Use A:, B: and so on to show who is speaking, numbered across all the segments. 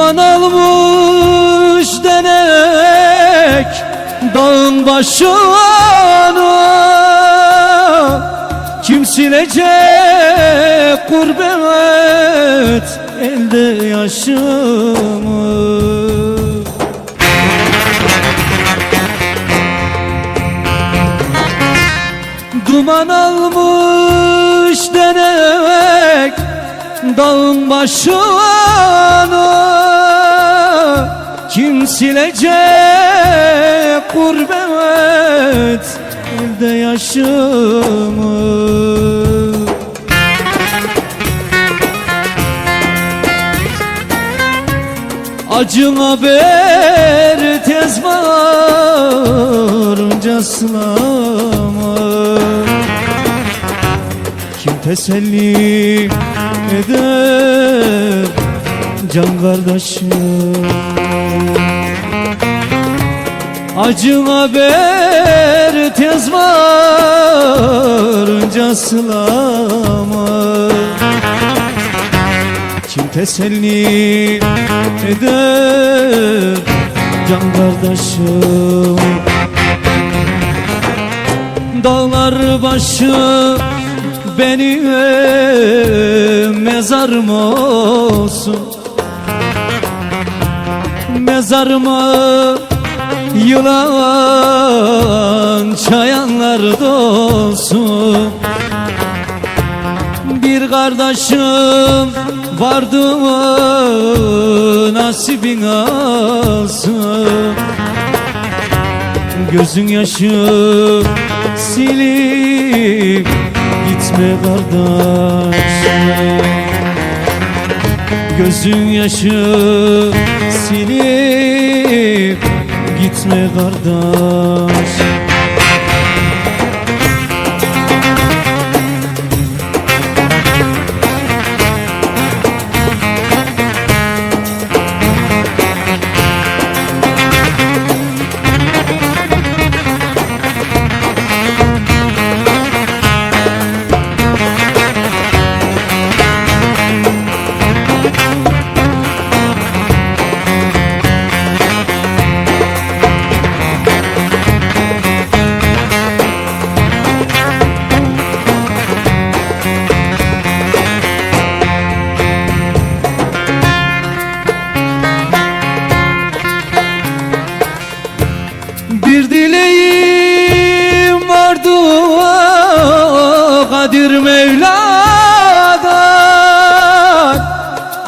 A: Duman almış denek Dağın başına Kim silecek gurbet Elde yaşımı? Duman almış denek Dağın başına silecek gurbet Elde yaşımı. Acın haber tez varınca sılama Kim teselli eder can kardeşim Acın haber tez varınca sılama kim teselli eder can kardeşim? Dağlar başı benim mezarım olsun. Mezarıma yılan çayanlar dolsun. Bir kardeşim vardı mı nasibin alsın. Gözün yaşı silip gitme kardeşim Gözün yaşı silip gitme kardeş Kadir Mevla'dan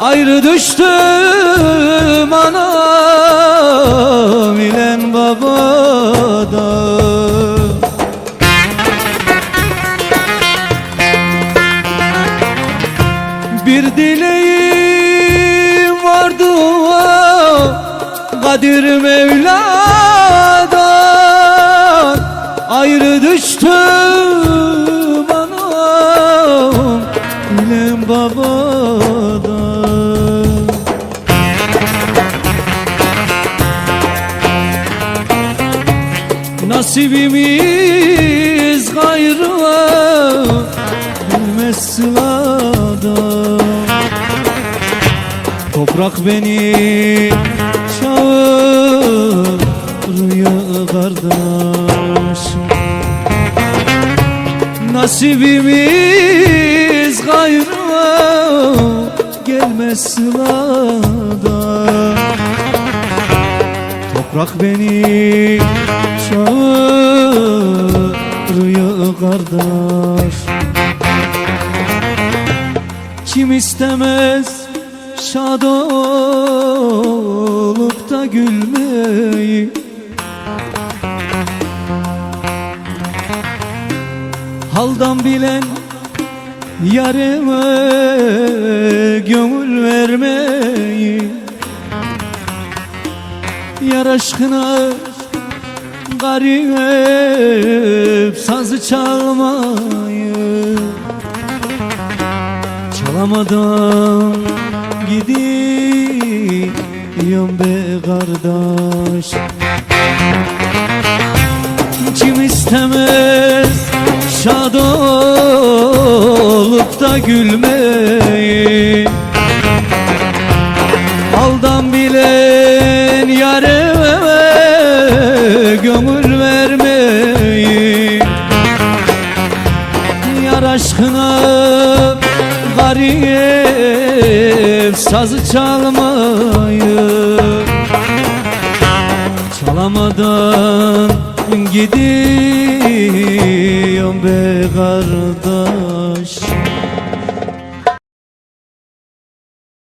A: Ayrı düştüm anam ile babadan. Bir dileğim vardı Kadir Mevla'dan Ayrı düştüm Nasibimiz gayrı bilmez sılada Toprak beni çağırıyor kardeş. Nasibimiz gayrı gelmez sılada Toprak beni çağırıyor kardeş. Kim istemez şad olup da gülmeyi? Haldan bilen yarime gönül vermeyi? Yar aşkına garip sazı çalmayı Çalamadan gidiyorum be kardeş. Kim istemez şad olup da gülmeyi aşkına garip sazı çalmayı Çalamadan gidiyorum be kardeş.